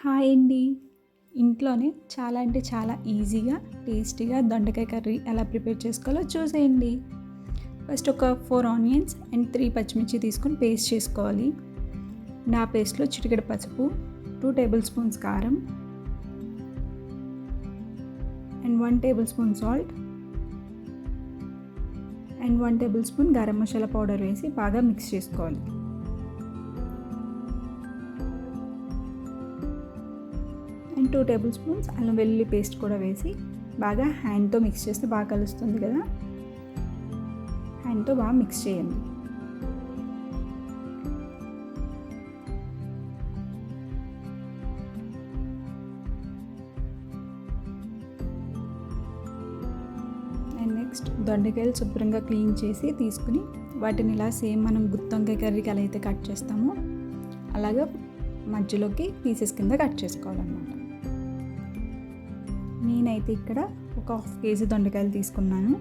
Hi అండి. ఇంట్లోనే చాలా అంటే చాలా ఈజీగా టేస్టీగా దొండకాయ కర్రీ ఎలా ప్రిపేర్ చేసుకోవాలో చూసేయండి. ఫస్ట్ ఒక ఫోర్ ఆనియన్స్ అండ్ త్రీ పచ్చిమిర్చి తీసుకొని పేస్ట్ చేసుకోవాలి. నా పేస్ట్లో చిటికెడ పసుపు టూ టేబుల్ స్పూన్స్ కారం and one tablespoon salt and one tablespoon garam masala powder వేసి బాగా మిక్స్ చేసుకోవాలి. అండ్ టూ టేబుల్ స్పూన్స్ అల్లం వెల్లుల్లి పేస్ట్ కూడా వేసి బాగా హ్యాండ్తో మిక్స్ చేస్తే బాగా కలుస్తుంది కదా. హ్యాండ్తో బాగా మిక్స్ చేయండి. అండ్ నెక్స్ట్ దొండకాయలు శుభ్రంగా క్లీన్ చేసి తీసుకుని వాటిని ఇలా సేమ్ మనం గుత్తొంకాయ కర్రీకి అలా అయితే కట్ చేస్తామో అలాగా మధ్యలోకి పీసెస్ కింద కట్ చేసుకోవాలన్నమాట. నేనైతే ఇక్కడ ఒక హాఫ్ కేజీ దొండకాయలు తీసుకున్నాను.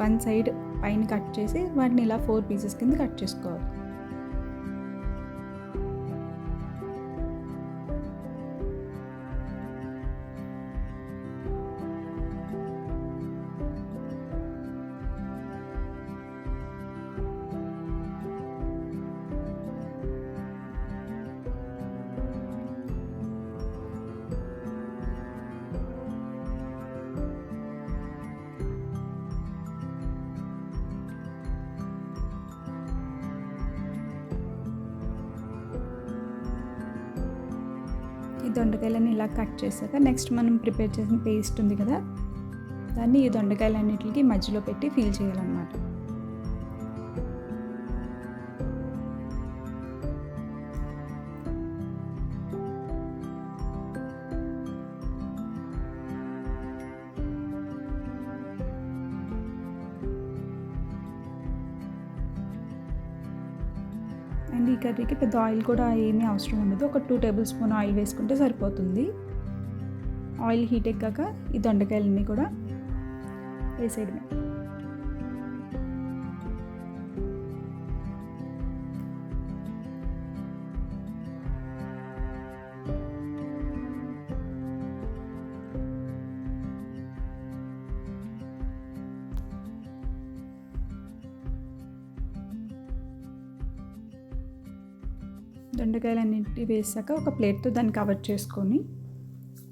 వన్ సైడ్ పైన కట్ చేసి వాటిని ఇలా ఫోర్ పీసెస్ కింద కట్ చేసుకోవాలి. దొండకాయలని ఇలా కట్ చేశాక నెక్స్ట్ మనం ప్రిపేర్ చేసిన పేస్ట్ ఉంది కదా దాన్ని ఈ దొండకాయలన్నిటికి మధ్యలో పెట్టి ఫీల్ చేయాలన్నమాట. అండ్ ఈ కర్రీకి పెద్ద ఆయిల్ కూడా ఏమీ అవసరం ఉండదు. ఒక టూ టేబుల్ స్పూన్ ఆయిల్ వేసుకుంటే సరిపోతుంది. ఆయిల్ హీట్ ఎక్కాక ఈ దొండకాయలన్నీ కూడా వేసేయడమే. దొండకాయలన్నింటి వేసాక ఒక ప్లేట్తో దాన్ని కవర్ చేసుకొని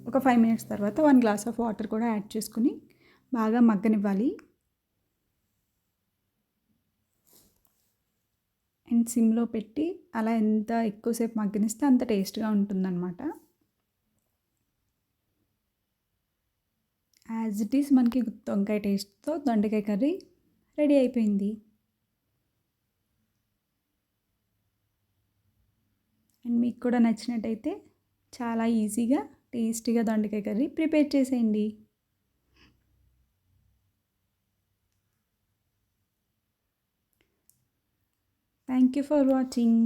ఒక ఫైవ్ మినిట్స్ తర్వాత వన్ గ్లాస్ ఆఫ్ వాటర్ కూడా యాడ్ చేసుకుని బాగా మగ్గనివ్వాలి. అండ్ సిమ్లో పెట్టి అలా ఎంత ఎక్కువసేపు మగ్గనిస్తే అంత టేస్ట్గా ఉంటుందన్నమాట. యాజ్ ఇట్ ఈస్ మనకి వంకాయ టేస్ట్తో దొండకాయ కర్రీ రెడీ అయిపోయింది. మీకు కూడా నచ్చినట్టయితే చాలా ఈజీగా టేస్టీగా దొండకాయ కర్రీ ప్రిపేర్ చేసేయండి. Thank you for watching